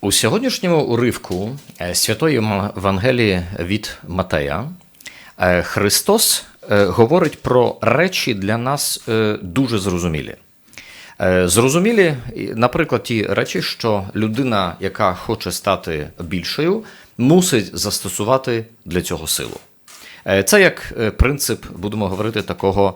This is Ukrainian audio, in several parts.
У сьогоднішньому уривку е, Святої Євангелії від Матея е, Христос е, говорить про речі для нас дуже зрозумілі. Зрозумілі, наприклад, ті речі, що людина, яка хоче стати більшою, мусить застосувати для цього силу. Це як принцип, будемо говорити, такого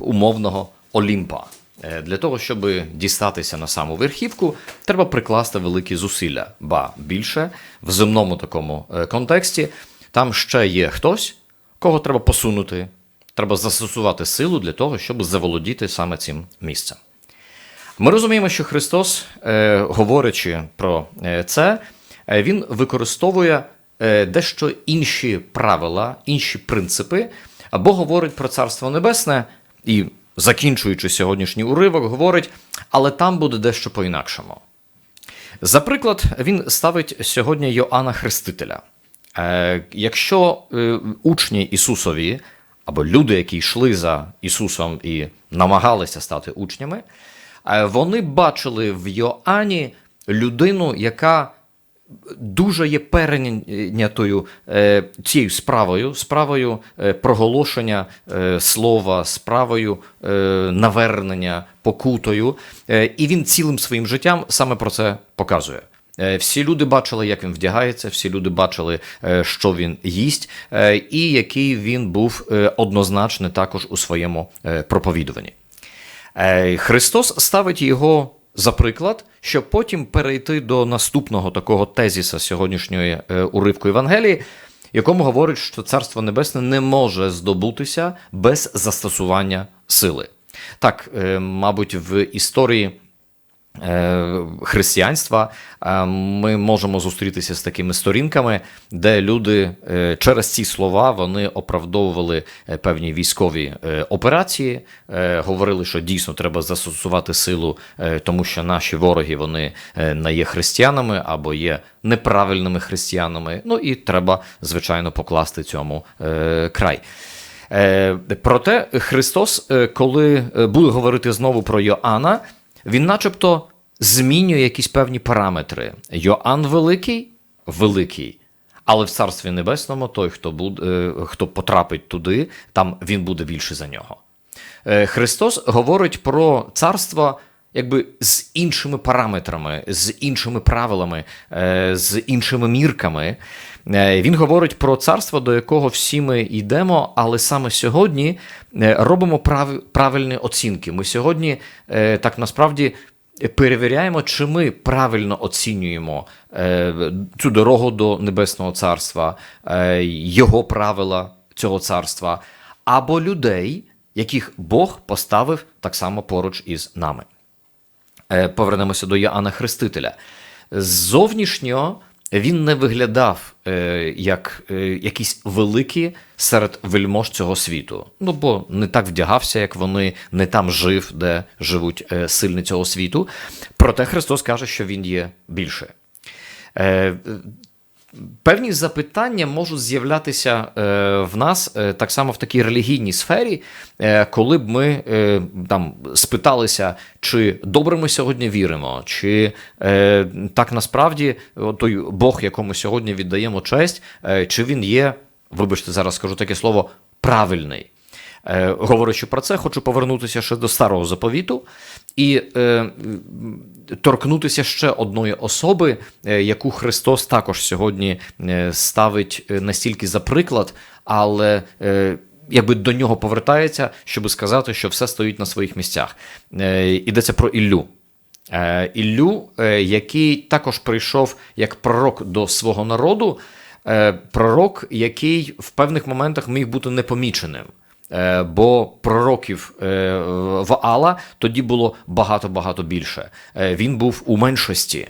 умовного Олімпа. Е, Для того, щоб дістатися на саму верхівку, треба прикласти великі зусилля, ба більше в земному такому е, контексті. Там ще є хтось, кого треба посунути, треба застосувати силу для того, щоб заволодіти саме цим місцем. Ми розуміємо, що Христос, е, говорячи про це, Він використовує дещо інші правила, інші принципи, або говорить про Царство Небесне і, закінчуючи сьогоднішній уривок, говорить, але там буде дещо по-інакшому. За приклад, він ставить сьогодні Йоанна Хрестителя. Е, Якщо е, учні Ісусові або люди, які йшли за Ісусом і намагалися стати учнями, е, вони бачили в Йоанні людину, яка дуже є перейнятою е, цією справою, справою е, проголошення е, слова, справою навернення, покутою. І він цілим своїм життям саме про це показує. Всі люди бачили, як він вдягається, всі люди бачили, що він їсть, і який він був однозначний також у своєму проповідуванні. Христос ставить його за приклад, щоб потім перейти до наступного такого тезіса сьогоднішньої е, уривку Євангелії, якому говорить, що Царство Небесне не може здобутися без застосування сили. Так, е, мабуть, в історії християнства е, ми можемо зустрітися з такими сторінками, де люди е, через ці слова вони оправдовували е, певні військові е, операції, е, говорили, що дійсно треба застосувати силу, е, тому що наші вороги вони е, не є християнами або є неправильними християнами. Ну і треба, звичайно, покласти цьому е, край. Е, Проте Христос, е, коли е, буде говорити знову про Йоанна, він начебто змінює якісь певні параметри. Йоанн великий, великий. Але в Царстві Небесному той, хто буде, хто потрапить туди, там він буде більше за нього. Е, Христос говорить про царство якби з іншими параметрами, з іншими правилами, е, з іншими мірками. Е, Він говорить про царство, до якого всі ми йдемо, але саме сьогодні е, робимо прав- правильні оцінки. Ми сьогодні так насправді перевіряємо, чи ми правильно оцінюємо цю дорогу до Небесного Царства, його правила цього царства, або людей, яких Бог поставив так само поруч із нами. Е, Повернемося до Йоанна Хрестителя. Зовнішньо він не виглядав е, як е, якийсь великий серед вельмож цього світу. Ну бо не так вдягався, як вони, не там жив, де живуть сильні цього світу. Проте Христос каже, що він є більше. Певні запитання можуть з'являтися е, в нас е, так само в такій релігійній сфері, е, коли б ми там спиталися, чи добре ми сьогодні віримо, чи так насправді той Бог, якому сьогодні віддаємо честь, чи він є, вибачте, зараз скажу таке слово, правильний. Е, говорячи про це, хочу повернутися ще до старого заповіту і е, торкнутися ще одної особи, е, яку Христос також сьогодні ставить настільки за приклад, але якби до нього повертається, щоб сказати, що все стоїть на своїх місцях. Йдеться про Іллю. Іллю, який також прийшов як пророк до свого народу, пророк, який в певних моментах міг бути непоміченим. Е, Бо пророків е, Ваала тоді було багато-багато більше. Е, Він був у меншості,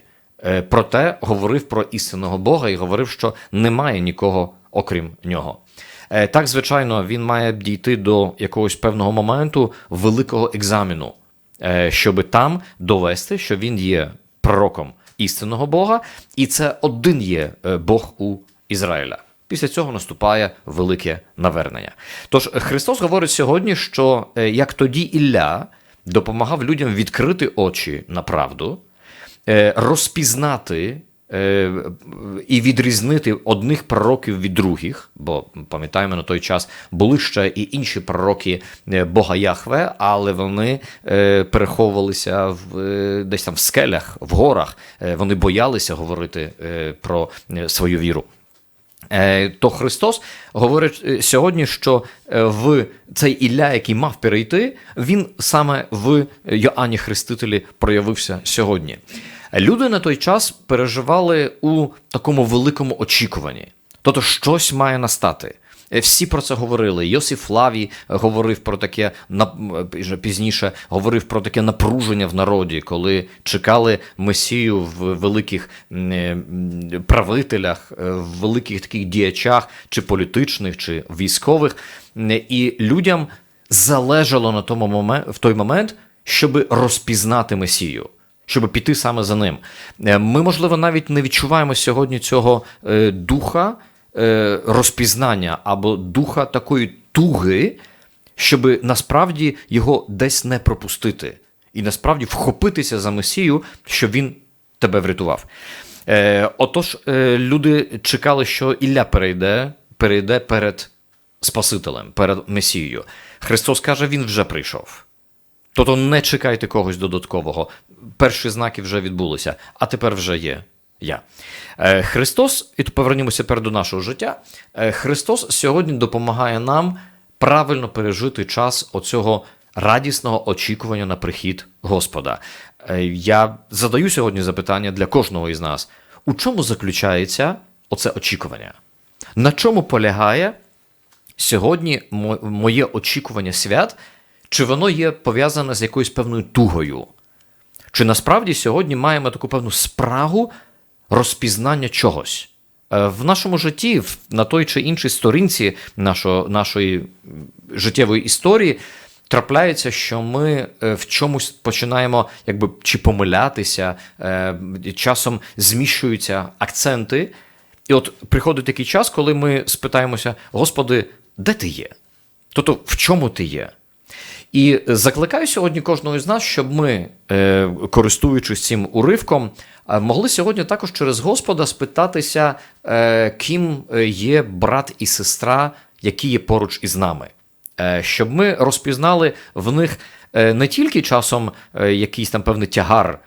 проте говорив про істинного Бога і говорив, що немає нікого окрім нього. Так, звичайно, він має дійти до якогось певного моменту великого екзамену, е, щоб там довести, що він є пророком істинного Бога, і це один є Бог у Ізраїля. Після цього наступає велике навернення. Тож Христос говорить сьогодні, що е, як тоді Ілля допомагав людям відкрити очі на правду, е, розпізнати е, і відрізнити одних пророків від других, бо пам'ятаємо, на той час були ще і інші пророки Бога Яхве, але вони переховувалися в, десь там в скелях, в горах. Вони боялися говорити про свою віру. Е, То Христос говорить е, сьогодні, що е, в цей Ілля, який мав перейти, він саме в Йоанні Хрестителі проявився сьогодні. Люди на той час переживали у такому великому очікуванні. Тобто щось має настати. Е, Всі про це говорили. Йосиф Флавій говорив про таке е, пізніше говорив про таке напруження в народі, коли чекали Месію в великих е, правителях, е, в великих таких діячах, чи політичних, чи військових. І людям залежало на тому момент, в той момент, щоб розпізнати Месію щоб піти саме за ним. Е, Ми, можливо, навіть не відчуваємо сьогодні цього е, духа е, розпізнання або духа такої туги, щоб насправді його десь не пропустити, і насправді вхопитися за Месію, щоб він тебе врятував. Е, Отож, е, люди чекали, що Ілля перейде, перейде перед Спасителем, перед Месією. Христос каже, він вже прийшов. Тобто не чекайте когось додаткового. Перші знаки вже відбулися, а тепер вже є я. Е, Христос, і тут повернімося тепер до нашого життя. Е, Христос сьогодні допомагає нам правильно пережити час оцього радісного очікування на прихід Господа. Е, Я задаю сьогодні запитання для кожного із нас: у чому заключається оце очікування? На чому полягає сьогодні моє очікування свят, чи воно є пов'язане з якоюсь певною тугою? Чи насправді сьогодні маємо таку певну спрагу розпізнання чогось? Е, В нашому житті, на той чи іншій сторінці нашого, нашої життєвої історії, трапляється, що ми е, в чомусь починаємо якби чи помилятися, е, часом зміщуються акценти. І от приходить такий час, коли ми спитаємося: Господи, де ти є? Тобто, в чому ти є? І закликаю сьогодні кожного з нас, щоб ми, е, користуючись цим уривком, е, могли сьогодні також через Господа спитатися, е, ким є брат і сестра, які є поруч із нами, щоб ми розпізнали в них. Не тільки часом якийсь там певний тягар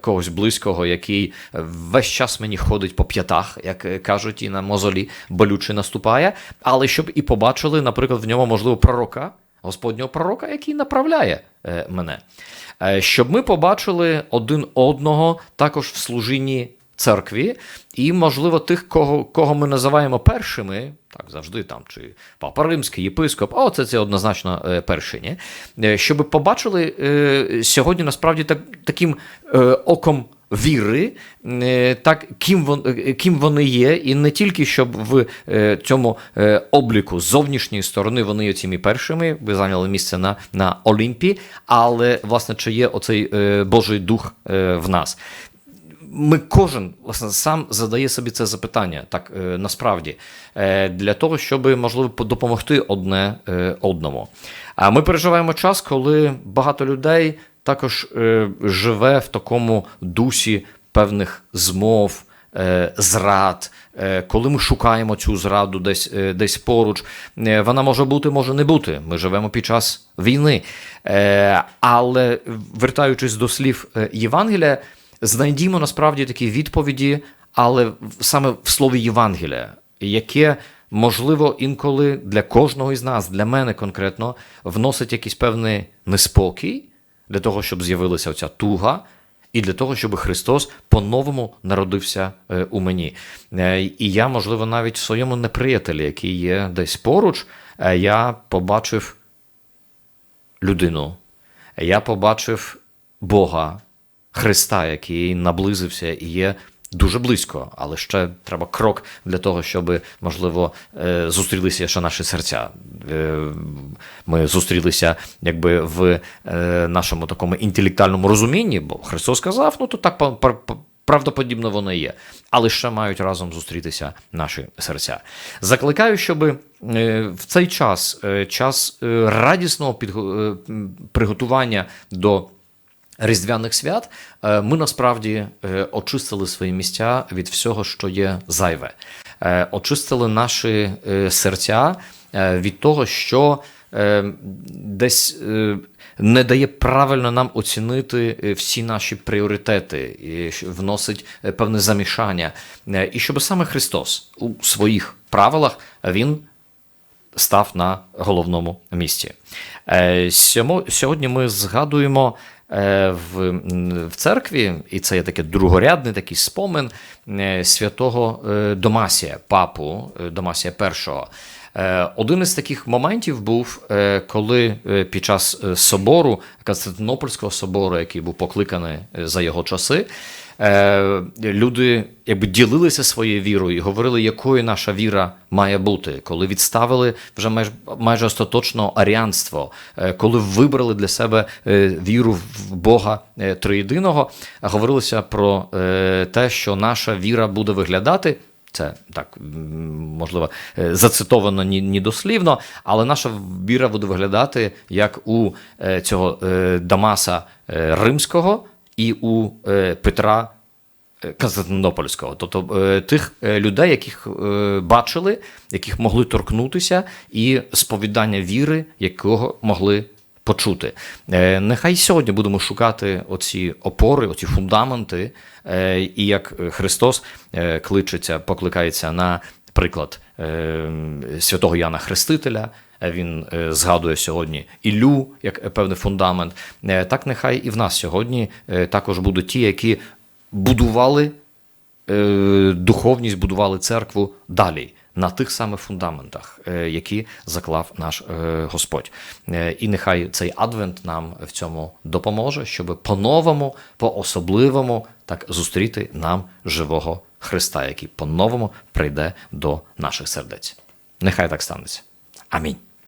когось близького, який весь час мені ходить по п'ятах, як кажуть, і на мозолі болюче наступає, але щоб і побачили, наприклад, в ньому можливо пророка, Господнього пророка, який направляє е, мене. Е, Щоб ми побачили один одного також в служінні церкві, і, можливо, тих, кого, кого ми називаємо першими, так завжди там, чи Папа Римський, єпископ, а оце це однозначно е, перші, ні? Щоб побачили сьогодні насправді так, таким оком віри, е, так ким, е, ким вони є, і не тільки щоб в е, цьому обліку зовнішньої сторони вони є цими першими, ви зайняли місце на, на Олімпі, але власне чи є оцей Божий дух в нас. Ми кожен власне сам задає собі це запитання, так насправді, для того, щоб можливо допомогти одне одному. А ми переживаємо час, коли багато людей також е, живе в такому дусі певних змов, е, зрад. Е, Коли ми шукаємо цю зраду десь, десь поруч, вона може бути, може не бути. Ми живемо під час війни. Але вертаючись до слів Євангелія, знайдімо насправді такі відповіді, але саме в слові Євангелія, яке можливо інколи для кожного із нас, для мене конкретно, вносить якийсь певний неспокій для того, щоб з'явилася оця туга. І для того, щоб Христос по-новому народився е, у мені. Е, І я, можливо, навіть в своєму неприятелі, який є десь поруч, е, я побачив людину. Я побачив Бога, Христа, який наблизився і є дуже близько, але ще треба крок для того, щоб, можливо, е, зустрілися ще наші серця. Е, Ми зустрілися якби в е, нашому такому інтелектуальному розумінні, бо Христос сказав, ну то так правдоподібно воно є. Але ще мають разом зустрітися наші серця. Закликаю, щоб в цей час, час радісного підго- приготування до Різдвяних свят е, ми насправді е, очистили свої місця від всього, що є зайве, Е, очистили наші серця від того, що десь не дає правильно нам оцінити всі наші пріоритети, і вносить певне замішання. І щоб саме Христос у своїх правилах він став на головному місці. Сьогодні ми згадуємо в, в церкві, і це є таке другорядний такий спомин е, святого е, Домасія, папу е, Домасія І. Е, Один із таких моментів був, е, коли е, під час е, собору Константинопольського собору, який був покликаний е, за його часи, е, люди якби ділилися своєю вірою і говорили, якою наша віра має бути, коли відставили вже майже, майже остаточно аріанство, е, коли вибрали для себе е, віру в Бога е, триєдиного, говорилося про е, те, що наша віра буде виглядати. Це так можливо е, зацитовано ні, дослівно, але наша віра буде виглядати як у е, цього е, Дамаса Римського і у е, Петра е, Константинопольського, тобто е, тих людей, яких бачили, яких могли торкнутися, і сповідання віри, якого могли почути. Нехай сьогодні будемо шукати оці опори, оці фундаменти, і як Христос кличеться, покликається на приклад святого Яна Хрестителя. Е, Він е, згадує сьогодні Іллю як певний фундамент. Е, Так нехай і в нас сьогодні е, також будуть ті, які будували е, духовність, будували церкву далі. На тих самих фундаментах, е, які заклав наш е, Господь. Е, І нехай цей адвент нам в цьому допоможе, щоб по-новому, по-особливому так зустріти нам живого Христа, який по-новому прийде до наших сердець. Нехай так станеться. Amén.